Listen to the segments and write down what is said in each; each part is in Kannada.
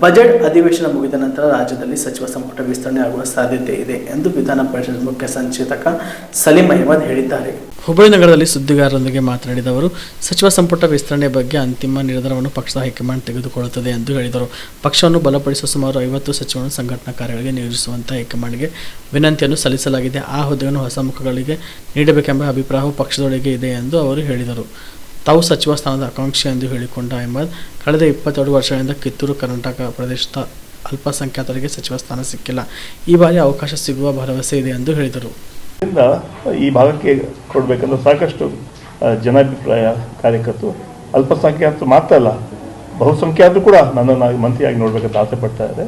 ಬಜೆಟ್ ಅಧಿವೇಶನ ಮುಗಿದ ನಂತರ ರಾಜ್ಯದಲ್ಲಿ ಸಚಿವ ಸಂಪುಟ ವಿಸ್ತರಣೆ ಆಗುವ ಸಾಧ್ಯತೆ ಇದೆ ಎಂದು ವಿಧಾನ ಪರಿಷತ್ ಮುಖ್ಯ ಸಂಚೇತಕ ಸಲೀಂ ಅಹಮದ್ ಹೇಳಿದ್ದಾರೆ. ಹುಬ್ಬಳ್ಳಿ ನಗರದಲ್ಲಿ ಸುದ್ದಿಗಾರರೊಂದಿಗೆ ಮಾತನಾಡಿದ ಅವರು, ಸಚಿವ ಸಂಪುಟ ವಿಸ್ತರಣೆ ಬಗ್ಗೆ ಅಂತಿಮ ನಿರ್ಧಾರವನ್ನು ಪಕ್ಷದ ಹೈಕಮಾಂಡ್ ತೆಗೆದುಕೊಳ್ಳುತ್ತದೆ ಎಂದು ಹೇಳಿದರು. ಪಕ್ಷವನ್ನು ಬಲಪಡಿಸುವ ಸುಮಾರು ಐವತ್ತು ಸಚಿವರನ್ನು ಸಂಘಟನಾ ಕಾರ್ಯಗಳಿಗೆ ನಿಯೋಜಿಸುವಂತಹ ಹೈಕಮಾಂಡ್ಗೆ ವಿನಂತಿಯನ್ನು ಸಲ್ಲಿಸಲಾಗಿದೆ. ಆ ಹುದ್ದೆಯನ್ನು ಹೊಸ ಮುಖಗಳಿಗೆ ನೀಡಬೇಕೆಂಬ ಅಭಿಪ್ರಾಯವು ಪಕ್ಷದೊಳಗೆ ಇದೆ ಎಂದು ಅವರು ಹೇಳಿದರು. ತಾವು ಸಚಿವ ಸ್ಥಾನದ ಆಕಾಂಕ್ಷಿ ಎಂದು ಹೇಳಿಕೊಂಡ ಅಹಮದ್ ಕಳೆದ ಇಪ್ಪತ್ತೆರಡು ವರ್ಷಗಳಿಂದ ಕಿತ್ತೂರು ಕರ್ನಾಟಕ ಪ್ರದೇಶದ ಅಲ್ಪಸಂಖ್ಯಾತರಿಗೆ ಸಚಿವ ಸ್ಥಾನ ಸಿಕ್ಕಿಲ್ಲ. ಈ ಬಾರಿ ಅವಕಾಶ ಸಿಗುವ ಭರವಸೆ ಇದೆ ಎಂದು ಹೇಳಿದರು. ಈ ಭಾಗಕ್ಕೆ ಕೊಡಬೇಕಂದ್ರೆ ಸಾಕಷ್ಟು ಜನಾಭಿಪ್ರಾಯ ಕಾರ್ಯಕರ್ತರು. ಅಲ್ಪಸಂಖ್ಯಾತರು ಮಾತ್ರ ಅಲ್ಲ ಬಹುಸಂಖ್ಯಾತರು ಕೂಡ ನನ್ನನ್ನು ಮಂತ್ರಿಯಾಗಿ ನೋಡಬೇಕಂತ ಆಸೆ ಪಡ್ತಾ ಇದೆ.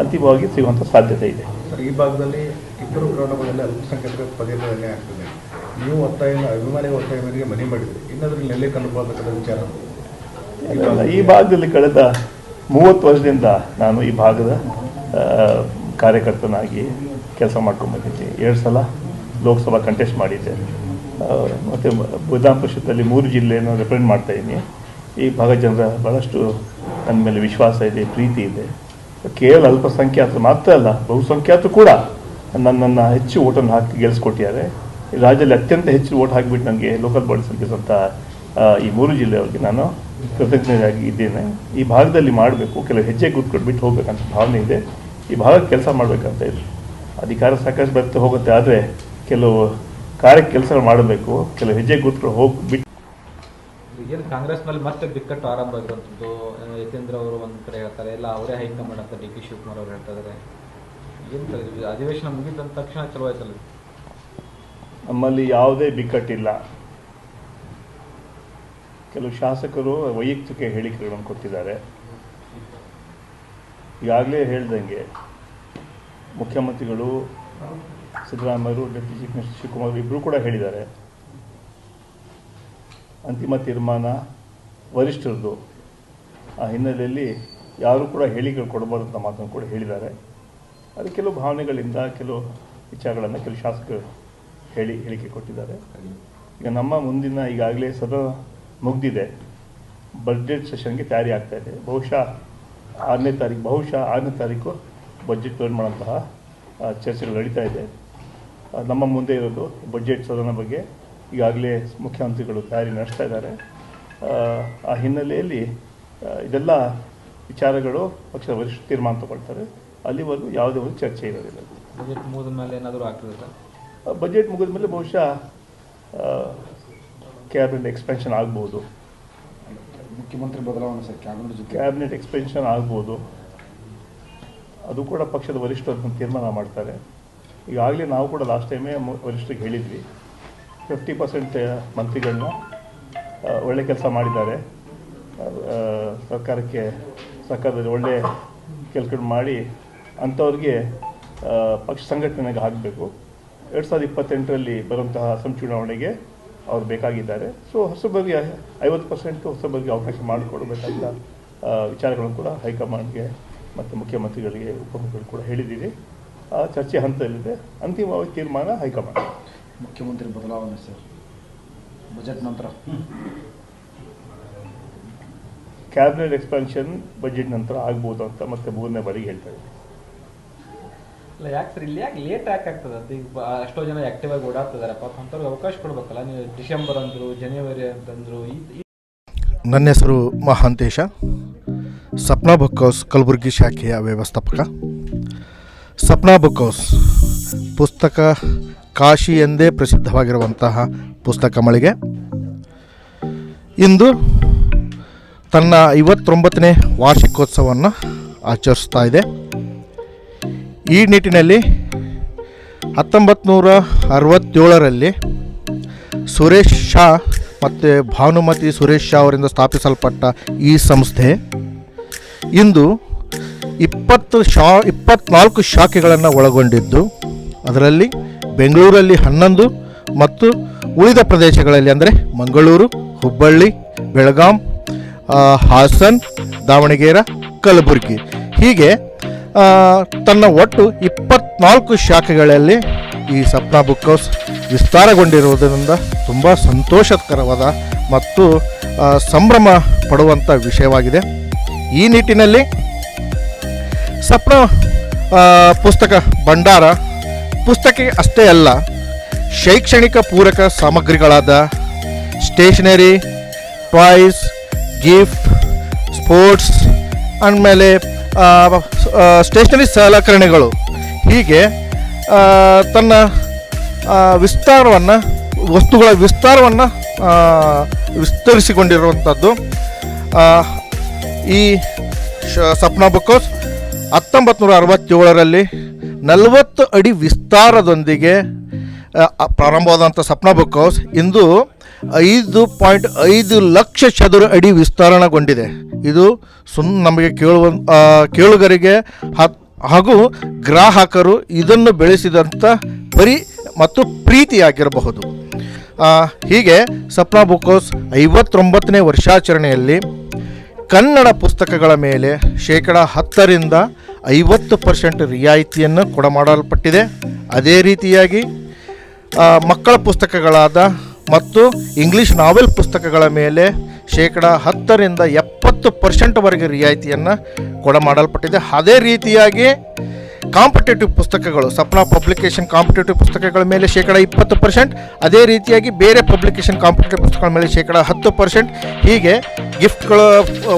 ಅಂತಿಮವಾಗಿ ಸಿಗುವಂಥ ಸಾಧ್ಯತೆ ಇದೆ. ಸರ್ ಈ ಭಾಗದಲ್ಲಿ ಕಿತ್ತೂರು ಕರ್ನಾಟಕದಲ್ಲಿ ಅಲ್ಪಸಂಖ್ಯಾತರ ಪದೇ ಪದೇ ಆಗ್ತದೆ. ನೀವು ಒತ್ತಾಯ ಅಭಿಮಾನಿಗಳ ಒತ್ತಾಯ ಮೇರೆಗೆ ಮನೆ ಮಾಡಿದ್ರಿ. ಇನ್ನದ್ರಲ್ಲಿ ನೆಲೆ ಕಂಡುಕೊಳ್ಬೇಕಾದ ವಿಚಾರ. ಈ ಭಾಗದಲ್ಲಿ ಕಳೆದ ಮೂವತ್ತು ವರ್ಷದಿಂದ ನಾನು ಈ ಭಾಗದ ಕಾರ್ಯಕರ್ತನಾಗಿ ಕೆಲಸ ಮಾಡ್ಕೊಂಡು ಬಂದಿದ್ದೆ ಎರಡು ಸಲ ಲೋಕಸಭಾ ಕಂಟೆಸ್ಟ್ ಮಾಡಿದ್ದೆ. ಮತ್ತು ವಿಧಾನ ಪರಿಷತ್ತಲ್ಲಿ ಮೂರು ಜಿಲ್ಲೆಯನ್ನು ರೆಪ್ರೆಸೆಂಟ್ ಮಾಡ್ತಾ ಇದ್ದೀನಿ. ಈ ಭಾಗ ಜನರ ಭಾಳಷ್ಟು ನನ್ನ ಮೇಲೆ ವಿಶ್ವಾಸ ಇದೆ, ಪ್ರೀತಿ ಇದೆ. ಕೇವಲ ಅಲ್ಪಸಂಖ್ಯಾತರು ಮಾತ್ರ ಅಲ್ಲ, ಬಹುಸಂಖ್ಯಾತರು ಕೂಡ ನನ್ನನ್ನು ಹೆಚ್ಚು ಓಟನ್ನು ಹಾಕಿ ಗೆಲ್ಲಿಸ್ಕೊಟ್ಟಿದ್ದಾರೆ ರಾಜ್ಯದಲ್ಲಿ ಅತ್ಯಂತ ಹೆಚ್ಚು ಓಟ್ ಹಾಕಿಬಿಟ್ಟು ನನಗೆ ಲೋಕಲ್ ಬಾಡಿ ಸಲ್ಲಿಸಿದಂಥ ಈ ಮೂರು ಜಿಲ್ಲೆಯವರಿಗೆ ನಾನು ಕೃತಜ್ಞರಾಗಿ ಇದ್ದೇನೆ. ಈ ಭಾಗದಲ್ಲಿ ಮಾಡಬೇಕು, ಕೆಲವು ಹೆಜ್ಜೆ ಕೂತ್ಕೊಟ್ಬಿಟ್ಟು ಹೋಗ್ಬೇಕಂತ ಭಾವನೆ ಇದೆ. ಈ ಭಾಗಕ್ಕೆ ಕೆಲಸ ಮಾಡಬೇಕಂತ ಇದೆ. ಅಧಿಕಾರ ಸಾಕಷ್ಟು ಬರ್ತಾ ಹೋಗುತ್ತೆ, ಆದರೆ ಕೆಲವು ಕಾರ್ಯಕ್ಕೆ ಕೆಲಸಗಳು ಮಾಡಬೇಕು, ಕೆಲವು ಹೆಜ್ಜೆ ಕೂತ್ಕೊಂಡು ಹೋಗ್ಬಿಟ್ಟು ಏನು ಕಾಂಗ್ರೆಸ್ನಲ್ಲಿ ಮತ್ತೆ ಬಿಕ್ಕಟ್ಟು ಆರಂಭ ಆಗಿರುವಂಥದ್ದು ಯತೇಂದ್ರ ಅವರು ಒಂದು ಕಡೆ ಹೇಳ್ತಾರೆ, ಎಲ್ಲ ಅವರೇ ಹೈಕಮಾಂಡ್ ಅಂತ ಡಿ ಕೆ ಶಿವಕುಮಾರ್ ಅವರು ಹೇಳ್ತಾ ಇದ್ದಾರೆ ಏನು ಅಧಿವೇಶನ ಮುಗಿದ ತಕ್ಷಣ ಚಲೋ ಆಯ್ತಲ್ಲ? ನಮ್ಮಲ್ಲಿ ಯಾವುದೇ ಬಿಕ್ಕಟ್ಟಿಲ್ಲ. ಕೆಲವು ಶಾಸಕರು ವೈಯಕ್ತಿಕ ಹೇಳಿಕೆಗಳನ್ನು ಕೊಟ್ಟಿದ್ದಾರೆ. ಈಗಾಗಲೇ ಹೇಳ್ದಂಗೆ ಮುಖ್ಯಮಂತ್ರಿಗಳು ಸಿದ್ದರಾಮಯ್ಯರು ಡೆಪ್ಯೂಟಿ ಚೀಫ್ ಮಿನಿಸ್ಟರ್ ಶಿವಕುಮಾರ್ ಇಬ್ಬರು ಕೂಡ ಹೇಳಿದ್ದಾರೆ. ಅಂತಿಮ ತೀರ್ಮಾನ ವರಿಷ್ಠರದು ಆ ಹಿನ್ನೆಲೆಯಲ್ಲಿ ಯಾರೂ ಕೂಡ ಹೇಳಿಕೆಗಳು ಕೊಡಬಾರ್ದು ಅಂತ ಮಾತನ್ನು ಕೂಡ ಹೇಳಿದ್ದಾರೆ. ಅದು ಕೆಲವು ಭಾವನೆಗಳಿಂದ, ಕೆಲವು ವಿಚಾರಗಳನ್ನು ಕೆಲವು ಶಾಸಕರು ಹೇಳಿ ಹೇಳಿಕೆ ಕೊಟ್ಟಿದ್ದಾರೆ. ಈಗ ನಮ್ಮ ಮುಂದಿನ ಈಗಾಗಲೇ ಸದನ ಮುಗ್ದಿದೆ. ಬಜೆಟ್ ಸೆಷನ್ಗೆ ತಯಾರಿ ಆಗ್ತಾ ಇದೆ. ಬಹುಶಃ ಆರನೇ ತಾರೀಕು ಬಹುಶಃ ಆರನೇ ತಾರೀಕು ಬಜೆಟ್ ಪ್ಲೇನ್ ಮಾಡೋಂತಹ ಚರ್ಚೆಗಳು ನಡೀತಾ ಇದೆ. ನಮ್ಮ ಮುಂದೆ ಇರೋದು ಬಜೆಟ್ ಸದನ ಬಗ್ಗೆ ಈಗಾಗಲೇ ಮುಖ್ಯಮಂತ್ರಿಗಳು ತಯಾರಿ ನಡೆಸ್ತಾ ಇದ್ದಾರೆ. ಆ, ಹಿನ್ನೆಲೆಯಲ್ಲಿ ಇದೆಲ್ಲ ವಿಚಾರಗಳು ಪಕ್ಷದ ವರಿಷ್ಠ ತೀರ್ಮಾನ ತಗೊಳ್ತಾರೆ. ಅಲ್ಲಿವರೆಗೂ ಯಾವುದೇ ಒಂದು ಚರ್ಚೆ ಇರೋದಿಲ್ಲ. ಬಜೆಟ್ ಮುಗಿದ ಮೇಲೆ ಏನಾದರೂ ಆಗ್ತದೆ ಬಜೆಟ್ ಮುಗಿದ ಮೇಲೆ ಬಹುಶಃ ಕ್ಯಾಬಿನೆಟ್ ಎಕ್ಸ್ಪೆನ್ಷನ್ ಆಗ್ಬೋದು. ಮುಖ್ಯಮಂತ್ರಿ ಬದಲಾವಣೆ ಸರ್ ಕ್ಯಾಬಿನೆಟ್ ಕ್ಯಾಬಿನೆಟ್ ಎಕ್ಸ್ಪೆನ್ಷನ್ ಆಗ್ಬೋದು. ಅದು ಕೂಡ ಪಕ್ಷದ ವರಿಷ್ಠರು ತೀರ್ಮಾನ ಮಾಡ್ತಾರೆ. ಈಗಾಗಲೇ ನಾವು ಕೂಡ ಲಾಸ್ಟ್ ಟೈಮೇ ವರಿಷ್ಠರಿಗೆ ಹೇಳಿದ್ವಿ. ಫಿಫ್ಟಿ ಪರ್ಸೆಂಟ್ ಮಂತ್ರಿಗಳನ್ನ ಒಳ್ಳೆ ಕೆಲಸ ಮಾಡಿದ್ದಾರೆ. ಸರ್ಕಾರಕ್ಕೆ ಸರ್ಕಾರದಲ್ಲಿ ಒಳ್ಳೆ ಕೆಲಸ ಮಾಡಿ ಅಂಥವ್ರಿಗೆ ಪಕ್ಷ ಸಂಘಟನೆಗೆ ಹಾಕಬೇಕು. ಎರಡು ಸಾವಿರದ ಇಪ್ಪತ್ತೆಂಟರಲ್ಲಿ ಬರುವಂತಹ ಅಸಂ ಚುನಾವಣೆಗೆ ಅವ್ರು ಬೇಕಾಗಿದ್ದಾರೆ. ಸೊ ಹೊಸಬರಿಗೆ ಐವತ್ತು ಪರ್ಸೆಂಟು ಹೊಸಬರಿಗೆ ಅವಕಾಶ ಮಾಡಿಕೊಡಬೇಕಂತ ವಿಚಾರಗಳನ್ನು ಕೂಡ ಹೈಕಮಾಂಡ್ಗೆ ಮತ್ತು ಮುಖ್ಯಮಂತ್ರಿಗಳಿಗೆ ಉಪಮುಖ್ಯಮಂತ್ರಿಗಳು ಕೂಡ ಹೇಳಿದ್ದೀವಿ. ಆ ಚರ್ಚೆ ಹಂತದಲ್ಲಿದೆ. ಅಂತಿಮವಾಗಿ ತೀರ್ಮಾನ ಹೈಕಮಾಂಡ್. ಮುಖ್ಯಮಂತ್ರಿ ಬದಲಾವಣೆ ಸರ್. ಬಜೆಟ್ ನಂತರ. ಕ್ಯಾಬಿನೆಟ್ ಎಕ್ಸ್ಪಾನ್ಷನ್ ಬಜೆಟ್ ನಂತರ ಆಗ್ಬೋದು ಅಂತ ಮತ್ತೆ ಮೂರನೇ ಬಾರಿಗೆ ಹೇಳ್ತಾ ಇದ್ದೀನಿ. ಇಲ್ಲ ಯಾಕೆ ಸರ್ ಇಲ್ಲಿ ಯಾಕೆ ಲೇಟ್ ಯಾಕೆ ಆಗ್ತದೆ? ಅದು ಈಗ ಎಷ್ಟೋ ಜನ ಆಕ್ಟಿವ್ ಆಗಿ ಓಡಾಡ್ತಿದ್ದಾರೆ ಪಾಪ ಅವಕಾಶ ಕೊಡ್ಬೇಕಲ್ಲ. ನೀವು ಡಿಸೆಂಬರ್ ಅಂದರು ಜನವರಿ ಅಂತಂದ್ರು ಈ- ನನ್ನ ಹೆಸರು ಮಹಾಂತೇಶ. ಸಪ್ನಾ ಬುಕ್ ಹೌಸ್, ಕಲಬುರಗಿ ಶಾಖೆಯ ವ್ಯವಸ್ಥಾಪಕ. ಸಪ್ನಾ ಬುಕ್ ಹೌಸ್, ಪುಸ್ತಕ ಕಾಶಿ ಎಂದೇ ಪ್ರಸಿದ್ಧವಾಗಿರುವಂತಹ ಪುಸ್ತಕ ಮಳಿಗೆ. ಇಂದು ತನ್ನ ಐವತ್ತೊಂಬತ್ತನೇ ವಾರ್ಷಿಕೋತ್ಸವವನ್ನು ಆಚರಿಸ್ತಾ ಇದೆ. ಈ ನಿಟ್ಟಿನಲ್ಲಿ ಹತ್ತೊಂಬತ್ತು ನೂರ ಅರವತ್ತೇಳರಲ್ಲಿ ಸುರೇಶ್ ಶಾ ಮತ್ತು ಭಾನುಮತಿ ಸುರೇಶ್ ಶಾ ಅವರಿಂದ ಸ್ಥಾಪಿಸಲ್ಪಟ್ಟ ಈ ಸಂಸ್ಥೆ ಇಂದು ಇಪ್ಪತ್ತು ಶಾ, ಇಪ್ಪತ್ನಾಲ್ಕು ಶಾಖೆಗಳನ್ನು ಒಳಗೊಂಡಿದ್ದು. ಅದರಲ್ಲಿ ಬೆಂಗಳೂರಲ್ಲಿ ಹನ್ನೊಂದು ಮತ್ತು ಉಳಿದ ಪ್ರದೇಶಗಳಲ್ಲಿ ಅಂದರೆ ಮಂಗಳೂರು, ಹುಬ್ಬಳ್ಳಿ, ಬೆಳಗಾಂ ಹಾಸನ್, ದಾವಣಗೆರೆ, ಕಲಬುರಗಿ. ಹೀಗೆ ತನ್ನ ಒಟ್ಟು ಇಪ್ಪತ್ನಾಲ್ಕು ಶಾಖೆಗಳಲ್ಲಿ ಈ ಸಪ್ನಾ ಬುಕ್ ಹೌಸ್ ವಿಸ್ತಾರಗೊಂಡಿರುವುದರಿಂದ ತುಂಬ ಸಂತೋಷಕರವಾದ ಮತ್ತು ಸಂಭ್ರಮ ಪಡುವಂಥ ವಿಷಯವಾಗಿದೆ. ಈ ನಿಟ್ಟಿನಲ್ಲಿ ಸಪ್ನ ಪುಸ್ತಕ ಭಂಡಾರ ಪುಸ್ತಕ ಅಷ್ಟೇ ಅಲ್ಲ, ಶೈಕ್ಷಣಿಕ ಪೂರಕ ಸಾಮಗ್ರಿಗಳಾದ ಸ್ಟೇಷನರಿ, ಟಾಯ್ಸ್, ಗಿಫ್ಟ್, ಸ್ಪೋರ್ಟ್ಸ್, ಅಂದಮೇಲೆ ಸ್ಟೇಷನರಿ ಸಲಕರಣೆಗಳು. ಹೀಗೆ ತನ್ನ ವಿಸ್ತಾರವನ್ನು, ವಸ್ತುಗಳ ವಿಸ್ತಾರವನ್ನು ವಿಸ್ತರಿಸಿಕೊಂಡಿರುವಂಥದ್ದು ಈ ಶ, ಸಪ್ನಾ ಬುಕ್ ಹೌಸ್ ಹತ್ತೊಂಬತ್ತು ನೂರ ಅರವತ್ತೇಳರಲ್ಲಿ ನಲವತ್ತು ಅಡಿ ವಿಸ್ತಾರದೊಂದಿಗೆ ಪ್ರಾರಂಭವಾದಂಥ ಸಪ್ನಾ ಬುಕ್ ಹೌಸ್ ಇಂದು ಐದು ಪಾಯಿಂಟ್ ಐದು ಲಕ್ಷ ಚದುರ ಅಡಿ ವಿಸ್ತರಣಗೊಂಡಿದೆ. ಇದು ಸುಮ್ ನಮಗೆ ಕೇಳುವ ಕೇಳುಗರಿಗೆ ಹಾಗೂ ಗ್ರಾಹಕರು ಇದನ್ನು ಬೆಳೆಸಿದಂಥ ಪರಿ, ಮತ್ತು ಪ್ರೀತಿಯಾಗಿರಬಹುದು. ಹೀಗೆ ಸಪ್ನಾ ಬುಕ್ ಹೌಸ್ ಐವತ್ತೊಂಬತ್ತನೇ ವರ್ಷಾಚರಣೆಯಲ್ಲಿ ಕನ್ನಡ ಪುಸ್ತಕಗಳ ಮೇಲೆ ಶೇಕಡ ಹತ್ತರಿಂದ ಐವತ್ತು ಪರ್ಸೆಂಟ್ ರಿಯಾಯಿತಿಯನ್ನು ಕೊಡಮಾಡಲ್ಪಟ್ಟಿದೆ. ಅದೇ ರೀತಿಯಾಗಿ ಮಕ್ಕಳ ಪುಸ್ತಕಗಳಾದ ಮತ್ತು ಇಂಗ್ಲಿಷ್ ನಾವೆಲ್ ಪುಸ್ತಕಗಳ ಮೇಲೆ ಶೇಕಡ ಹತ್ತರಿಂದ ಎಪ್ಪತ್ತು ಪರ್ಸೆಂಟ್ವರೆಗೆ ರಿಯಾಯಿತಿಯನ್ನು ಕೂಡ ಮಾಡಲ್ಪಟ್ಟಿದೆ. ಅದೇ ರೀತಿಯಾಗಿ ಕಾಂಪಿಟೇಟಿವ್ ಪುಸ್ತಕಗಳು, ಸಪ್ನಾ ಪಬ್ಲಿಕೇಶನ್ ಕಾಂಪಿಟೇಟಿವ್ ಪುಸ್ತಕಗಳ ಮೇಲೆ ಶೇಕಡ ಇಪ್ಪತ್ತು ಪರ್ಸೆಂಟ್, ಅದೇ ರೀತಿಯಾಗಿ ಬೇರೆ ಪಬ್ಲಿಕೇಶನ್ ಕಾಂಪಿಟೇಟಿವ್ ಪುಸ್ತಕಗಳ ಮೇಲೆ ಶೇಕಡ ಹತ್ತು ಪರ್ಸೆಂಟ್, ಹೀಗೆ ಗಿಫ್ಟ್ಗಳ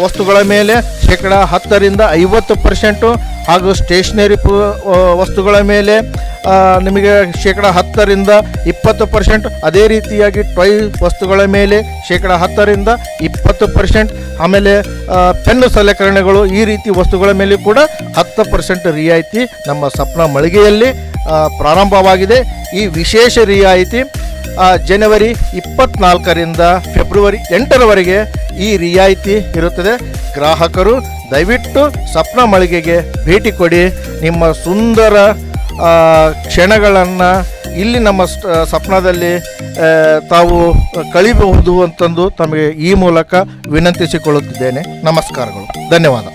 ವಸ್ತುಗಳ ಮೇಲೆ ಶೇಕಡ ಹತ್ತರಿಂದ ಐವತ್ತು ಪರ್ಸೆಂಟು ಹಾಗೂ ಸ್ಟೇಷ್ನರಿ ವಸ್ತುಗಳ ಮೇಲೆ ನಿಮಗೆ ಶೇಕಡ ಹತ್ತರಿಂದ ಇಪ್ಪತ್ತು ಪರ್ಸೆಂಟ್ ಅದೇ ರೀತಿಯಾಗಿ ಟೊಯ್ ವಸ್ತುಗಳ ಮೇಲೆ ಶೇಕಡ ಹತ್ತರಿಂದ ಇಪ್ಪತ್ತು ಪರ್ಸೆಂಟ್ ಆಮೇಲೆ ಪೆನ್ ಸಲಕರಣೆಗಳು ಈ ರೀತಿ ವಸ್ತುಗಳ ಮೇಲೆ ಕೂಡ ಹತ್ತು ಪರ್ಸೆಂಟ್ ರಿಯಾಯಿತಿ ನಮ್ಮ ಸಪ್ನ ಮಳಿಗೆಯಲ್ಲಿ ಪ್ರಾರಂಭವಾಗಿದೆ. ಈ ವಿಶೇಷ ರಿಯಾಯಿತಿ ಜನವರಿ ಇಪ್ಪತ್ನಾಲ್ಕರಿಂದ ಫೆಬ್ರವರಿ ಎಂಟರವರೆಗೆ ಈ ರಿಯಾಯಿತಿ ಇರುತ್ತದೆ. ಗ್ರಾಹಕರು ದಯವಿಟ್ಟು ಸಪ್ನ ಮಳಿಗೆಗೆ ಭೇಟಿ ಕೊಡಿ. ನಿಮ್ಮ ಸುಂದರ ಕ್ಷಣಗಳನ್ನು ಇಲ್ಲಿ ನಮ್ಮ ಸ್ವಪ್ನದಲ್ಲಿ ತಾವು ಕಳಿಬಹುದು ಅಂತಂದು ತಮಗೆ ಈ ಮೂಲಕ ವಿನಂತಿಸಿಕೊಳ್ಳುತ್ತಿದ್ದೇನೆ. ನಮಸ್ಕಾರಗಳು. ಧನ್ಯವಾದ.